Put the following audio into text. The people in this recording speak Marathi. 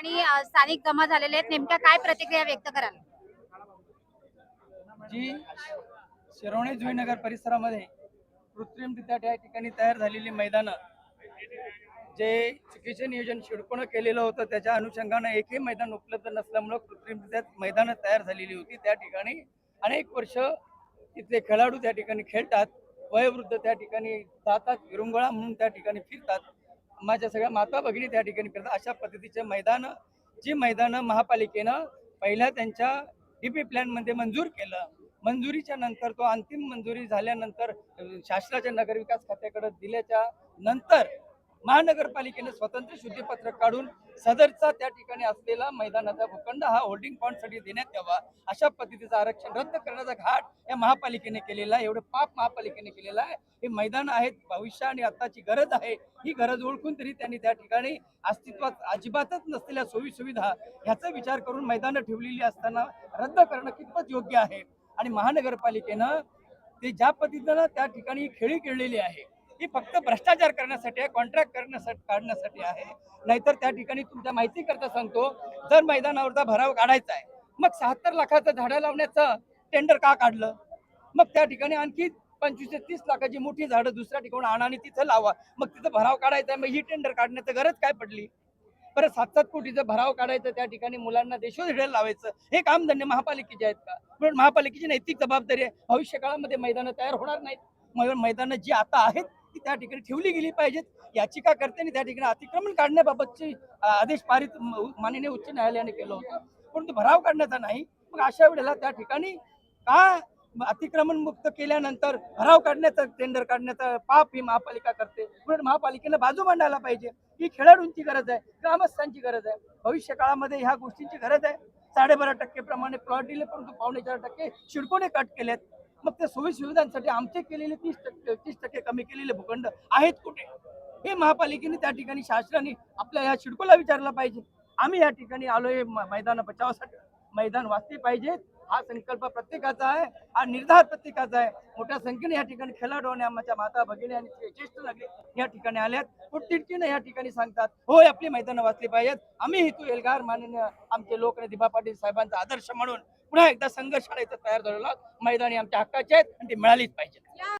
आणि स्थानिक जमा झालेले आहेत. नेमक्या काय प्रतिक्रिया व्यक्त कराल? जी शिरवणे जुईनगर परिसरामध्ये कृत्रिमरित्या त्या ठिकाणी तयार झालेली मैदानं जे चुकीचे नियोजन शिडकोनं केलेलं होतं त्याच्या अनुषंगानं एकही मैदान उपलब्ध नसल्यामुळं कृत्रिमरित्या मैदानं तयार झालेली होती. त्या ठिकाणी अनेक वर्ष तिथले खेळाडू त्या ठिकाणी खेळतात वयोवृद्ध त्या ठिकाणी जातात विरुंगळा म्हणून त्या ठिकाणी फिरतात. माझ्या सगळ्या माता भगिनी त्या ठिकाणी फिरतात. अशा पद्धतीचे मैदानं जी मैदानं महापालिकेनं पहिल्या त्यांच्या डीपी प्लॅनमध्ये मंजूर केलं. मंजुरीच्या नंतर तो अंतिम मंजुरी झाल्यानंतर शासनाच्या नगरविकास खात्याकडे दिल्याच्या नंतर महानगरपालिकेने स्वतंत्र शुद्धीपत्रक काढून सदरचा त्या ठिकाणी असलेला मैदानाचा भूखंड हा होल्डिंग पॉईंटसाठी देण्यात यावा. अशा पद्धतीचं आरक्षण रद्द करण्याचा घाट या महापालिकेने केलेला आहे. एवढं पाप महापालिकेने केलेला आहे. हे मैदान आहेत भविष्य आणि आताची गरज आहे. ही गरज ओळखून तरी त्यांनी त्या ठिकाणी अस्तित्वात अजिबातच नसलेल्या सोयी सुविधा ह्याचा विचार करून मैदानं ठेवलेली असताना रद्द करणं कितपत योग्य आहे? आणि महानगरपालिकेनं ते ज्या पद्धतीनं त्या ठिकाणी खेळी खेळलेली आहे ही फक्त भ्रष्टाचार करण्यासाठी आहे कॉन्ट्रॅक्ट करण्यासाठी काढण्यासाठी आहे. नाहीतर त्या ठिकाणी तुमच्या माहिती करता सांगतो जर मैदानावरचा भराव काढायचा आहे मग शहात्तर लाखाचं झाडं लावण्याचं टेंडर का काढलं? मग त्या ठिकाणी आणखी पंचवीस ते तीस लाखाची मोठी झाडं दुसऱ्या ठिकाणी आणा आणि तिथं लावा. मग तिथं भराव काढायचा आहे मग ही टेंडर काढण्याचं गरज काय पडली? परत सात सात कोटीचं भराव काढायचं त्या ठिकाणी मुलांना देशोधडे लावायचं हे काम महापालिकेचे आहेत का? म्हणून महापालिकेची नैतिक जबाबदारी आहे. भविष्य काळामध्ये मैदानं तयार होणार नाहीत. मैदानं जी आता आहेत ती त्या ठिकाणी ठेवली गेली पाहिजेत. याचिका करते त्या ठिकाणी अतिक्रमण काढण्याबाबतची आदेश पारित माननीय उच्च न्यायालयाने केलं होतं. परंतु भराव काढण्याचा नाही. मग अशा वेळेला त्या ठिकाणी का अतिक्रमण मुक्त केल्यानंतर भराव काढण्याचं टेंडर काढण्याचं पाप ही महापालिका करते? म्हणून महापालिकेला बाजू मांडायला पाहिजे. ही खेळाडूंची गरज आहे ग्रामस्थांची गरज आहे. भविष्य काळामध्ये ह्या गोष्टींची गरज आहे. साडेबारा टक्के प्रमाणे प्लॉट दिले परंतु पावणे चार टक्के शिडकोने कट केलेत. मग त्या सोयी सुविधांसाठी आमचे केलेले तीस टक्के तीस टक्के कमी केलेले भूखंड आहेत कुठे? हे महापालिकेने त्या ठिकाणी शासनाने आपल्या या शिडकोला विचारला पाहिजे. आम्ही या ठिकाणी आलोय मैदान बचावासाठी मैदान वाचले पाहिजेत. हा संकल्प प्रत्येकाचा आहे हा निर्धार प्रत्येकाचा आहे. मोठ्या संख्येने या ठिकाणी खेळाडू आणि आमच्या माता भगिनी आणि ज्येष्ठ नागरिक या ठिकाणी आल्यात पोटतिडकीनं या ठिकाणी सांगतात होय आपली मैदानं वाचली पाहिजेत. आम्ही हेतू एल्गार माननीय आमचे लोक दिभा पाटील साहेबांचा आदर्श म्हणून पुन्हा एकदा संघर्ष शाळेचा तयार झालेला मैदानी आमच्या हक्काचे आहेत आणि ते मिळालीच पाहिजेत.